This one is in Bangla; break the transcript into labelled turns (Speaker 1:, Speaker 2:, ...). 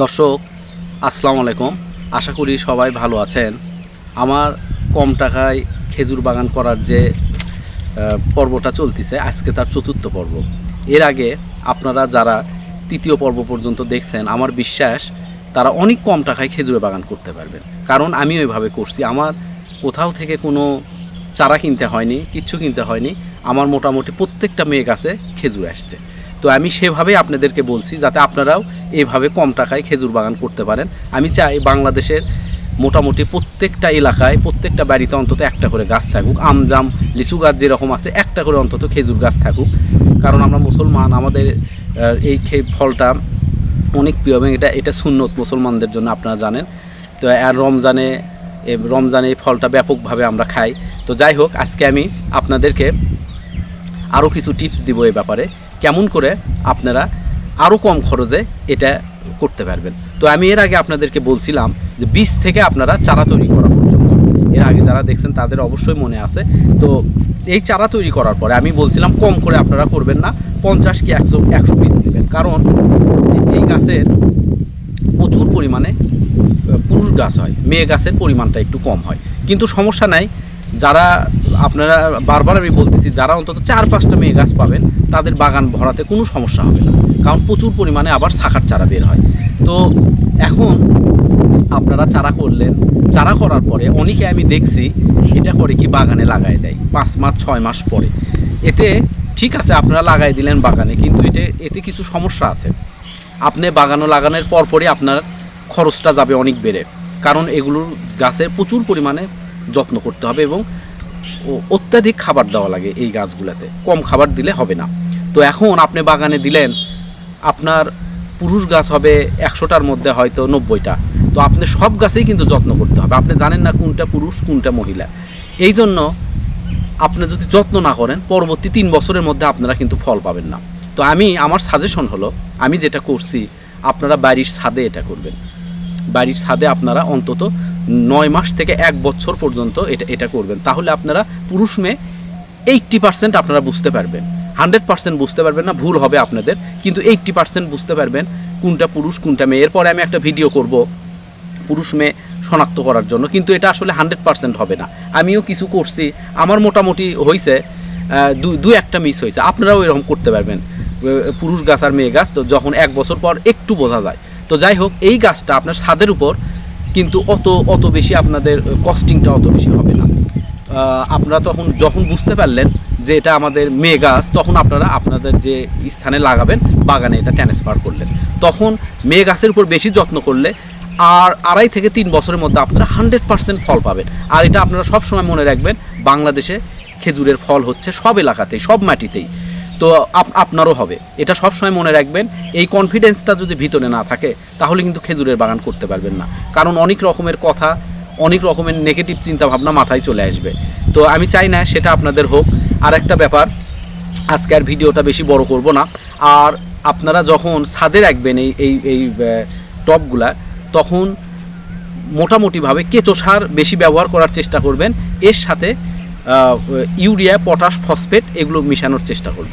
Speaker 1: দর্শক, আসসালামু আলাইকুম। আশা করি সবাই ভালো আছেন। আমার কম টাকায় খেজুর বাগান করার যে পর্বটা চলতেছে, আজকে তার চতুর্থ পর্ব। এর আগে আপনারা যারা তৃতীয় পর্ব পর্যন্ত দেখছেন, আমার বিশ্বাস তারা অনেক কম টাকায় খেজুরের বাগান করতে পারবেন। কারণ আমি ওইভাবে করছি। আমার কোথাও থেকে কোনো চারা কিনতে হয়নি, কিচ্ছু কিনতে হয়নি। আমার মোটামুটি প্রত্যেকটা মেয়ে গাছে খেজুর আসছে। তো আমি সেভাবেই আপনাদেরকে বলছি যাতে আপনারাও এভাবে কম টাকায় খেজুর বাগান করতে পারেন। আমি চাই বাংলাদেশের মোটামুটি প্রত্যেকটা এলাকায়, প্রত্যেকটা বাড়িতে অন্তত একটা করে গাছ থাকুক। আমজাম, লিচু গাছ যেরকম আছে, একটা করে অন্তত খেজুর গাছ থাকুক। কারণ আমরা মুসলমান, আমাদের এই ফলটা অনেক প্রিয় এবং এটা এটা সুন্নত মুসলমানদের জন্য আপনারা জানেন। তো, আর রমজানে রমজানে এই ফলটা ব্যাপকভাবে আমরা খাই। তো যাই হোক, আজকে আমি আপনাদেরকে আরও কিছু টিপস দিব এ ব্যাপারে। কেমন করে আপনারা আরও কম খরচে এটা করতে পারবেন। তো আমি এর আগে আপনাদেরকে বলছিলাম যে বীজ থেকে আপনারা চারা তৈরি করা পর্যন্ত। এর আগে যারা দেখছেন তাদের অবশ্যই মনে আছে। তো এই চারা তৈরি করার পরে আমি বলছিলাম কম করে আপনারা করবেন না, পঞ্চাশ কি একশো একশো পিস নেবেন। কারণ এই গাছের প্রচুর পরিমাণে পুরুষ গাছ হয়, মেয়ে গাছের পরিমাণটা একটু কম হয়। কিন্তু সমস্যা নাই, যারা আপনারা বারবার আমি বলতেছি, যারা অন্তত চার পাঁচটা মেয়ে গাছ পাবেন, তাদের বাগান ভরাতে কোনো সমস্যা হবে না। কারণ প্রচুর পরিমাণে আবার শাখার চারা বের হয়। তো এখন আপনারা চারা করলেন, চারা করার পরে অনেকে আমি দেখছি, এটা করে কি বাগানে লাগাই দেয়, পাঁচ মাস, ছয় মাস পরে। এতে ঠিক আছে, আপনারা লাগাই দিলেন বাগানে, কিন্তু এতে এতে কিছু সমস্যা আছে। আপনি বাগানো লাগানোর পরপরই আপনার খরচটা যাবে অনেক বেড়ে। কারণ এগুলোর গাছের প্রচুর পরিমাণে যত্ন করতে হবে এবং অত্যাধিক খাবার দেওয়া লাগে এই গাছগুলোতে। কম খাবার দিলে হবে না। তো এখন আপনি বাগানে দিলেন, আপনার পুরুষ গাছ হবে একশোটার মধ্যে হয়তো নব্বইটা। তো আপনি সব গাছেই কিন্তু যত্ন করতে হবে। আপনি জানেন না কোনটা পুরুষ, কোনটা মহিলা। এই জন্য আপনি যদি যত্ন না করেন, পরবর্তী তিন বছরের মধ্যে আপনারা কিন্তু ফল পাবেন না। তো আমি, আমার সাজেশন হলো, আমি যেটা করছি, আপনারা বাড়ির ছাদে এটা করবেন। বাড়ির ছাদে আপনারা অন্তত নয় মাস থেকে এক বছর পর্যন্ত এটা এটা করবেন। তাহলে আপনারা পুরুষ মেয়ে এইট্টি পার্সেন্ট আপনারা বুঝতে পারবেন। হান্ড্রেড পার্সেন্ট বুঝতে পারবেন না, ভুল হবে আপনাদের। কিন্তু এইট্টি পার্সেন্ট বুঝতে পারবেন কোনটা পুরুষ, কোনটা মেয়ে। এরপরে আমি একটা ভিডিও করব পুরুষ মেয়ে শনাক্ত করার জন্য। কিন্তু এটা আসলে হান্ড্রেড পার্সেন্ট হবে না। আমিও কিছু করছি। আমার মোটামুটি হয়েছে দু একটা মিস হয়েছে আপনারাও এরকম করতে পারবেন। পুরুষ গাছ আর মেয়ে গাছ। তো যখন এক বছর পর একটু বোঝা যায়। তো যাই হোক, এই গাছটা আপনার ছাদের উপর, কিন্তু অত অত বেশি আপনাদের কস্টিংটা অত বেশি হবে না। আপনারা তখন যখন বুঝতে পারলেন যে এটা আমাদের মেয়ে গাছ, তখন আপনারা আপনাদের যে স্থানে লাগাবেন, বাগানে এটা ট্রান্সফার করলেন। তখন মেয়ে গাছের উপর বেশি যত্ন করলে আর আড়াই থেকে তিন বছরের মধ্যে আপনারা হান্ড্রেড পার্সেন্ট ফল পাবেন। আর এটা আপনারা সব সময় মনে রাখবেন, বাংলাদেশে খেজুরের ফল হচ্ছে সব এলাকাতেই, সব মাটিতেই। তো আপ- আপনারও হবে। এটা সব সময় মনে রাখবেন এই কনফিডেন্সটা যদি ভিতরে না থাকে তাহলে কিন্তু খেজুরের বাগান করতে পারবেন না। কারণ অনেক রকমের কথা অনেক রকমের নেগেটিভ চিন্তা ভাবনা মাথায় চলে আসবে। তো আমি চাই না সেটা আপনাদের হোক। আর একটা ব্যাপার আজকে আর ভিডিওটা বেশি বড় করব না। আর আপনারা যখন ছাদে রাখবেন এই এই এই আহ, টবগুলা তখন মোটামুটিভাবে কেঁচো সার বেশি ব্যবহার করার চেষ্টা করবেন। এর সাথে ইউরিয়া পটাশ ফসফেট এগুলো মিশানোর চেষ্টা করবেন।